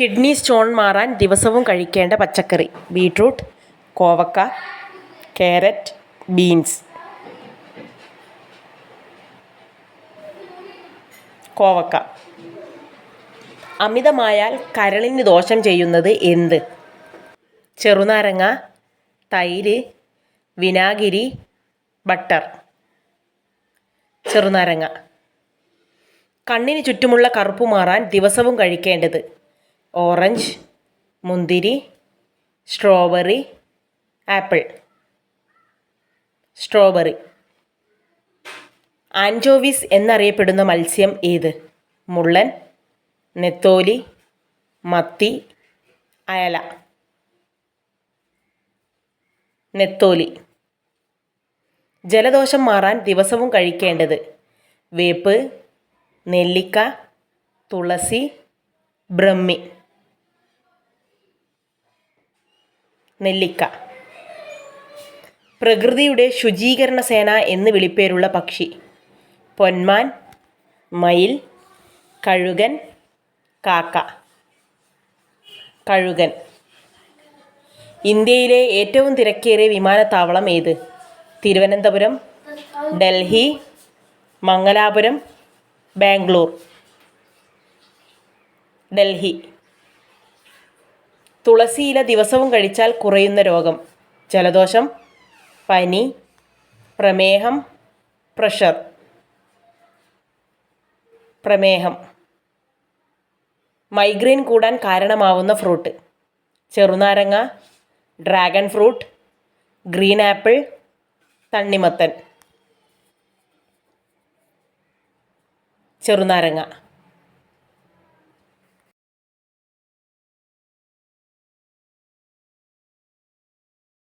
Kidney stone മാറാൻ ദിവസവും കഴിക്കേണ്ട പച്ചക്കറി. ബീട്രൂട്ട് കോവക്ക കാരറ്റ് ബീൻസ്. കോവക്ക. അമിതമായാൽ കരളിന് ദോഷം ചെയ്യുന്നത് എന്ത്? ചെറുനാരങ്ങ തൈര് വിനാഗിരി ബട്ടർ. ചെറുനാരങ്ങ. കണ്ണിന് ചുറ്റുമുള്ള കറുപ്പ് മാറാൻ ദിവസവും കഴിക്കേണ്ടത് ഓറഞ്ച് മുന്തിരി സ്ട്രോബെറി ആപ്പിൾ. സ്ട്രോബെറി. ആൻജോവിസ് എന്നറിയപ്പെടുന്ന മത്സ്യം ഏത്? മുള്ളൻ നെത്തോലി മത്തി അയല. നെത്തോലി. ജലദോഷം മാറാൻ ദിവസവും കഴിക്കേണ്ടത് വേപ്പ് നെല്ലിക്ക തുളസി ബ്രഹ്മി. നെല്ലിക്ക. പ്രകൃതിയുടെ ശുചീകരണ സേന എന്ന് വിളിപ്പേരുള്ള പക്ഷി. പൊന്മാൻ മയിൽ കഴുകൻ കാക്ക. കഴുകൻ. ഇന്ത്യയിലെ ഏറ്റവും തിരക്കേറിയ വിമാനത്താവളം ഏത്? തിരുവനന്തപുരം ഡൽഹി മംഗലാപുരം ബാംഗ്ലൂർ. ഡൽഹി. തുളസിയില ദിവസവും കഴിച്ചാൽ കുറയുന്ന രോഗം. ജലദോഷം പനി പ്രമേഹം പ്രഷർ. പ്രമേഹം. മൈഗ്രെയിൻ കൂടാൻ കാരണമാവുന്ന ഫ്രൂട്ട്. ചെറുനാരങ്ങ ഡ്രാഗൺ ഫ്രൂട്ട് ഗ്രീൻ ആപ്പിൾ തണ്ണിമത്തൻ. ചെറുനാരങ്ങ.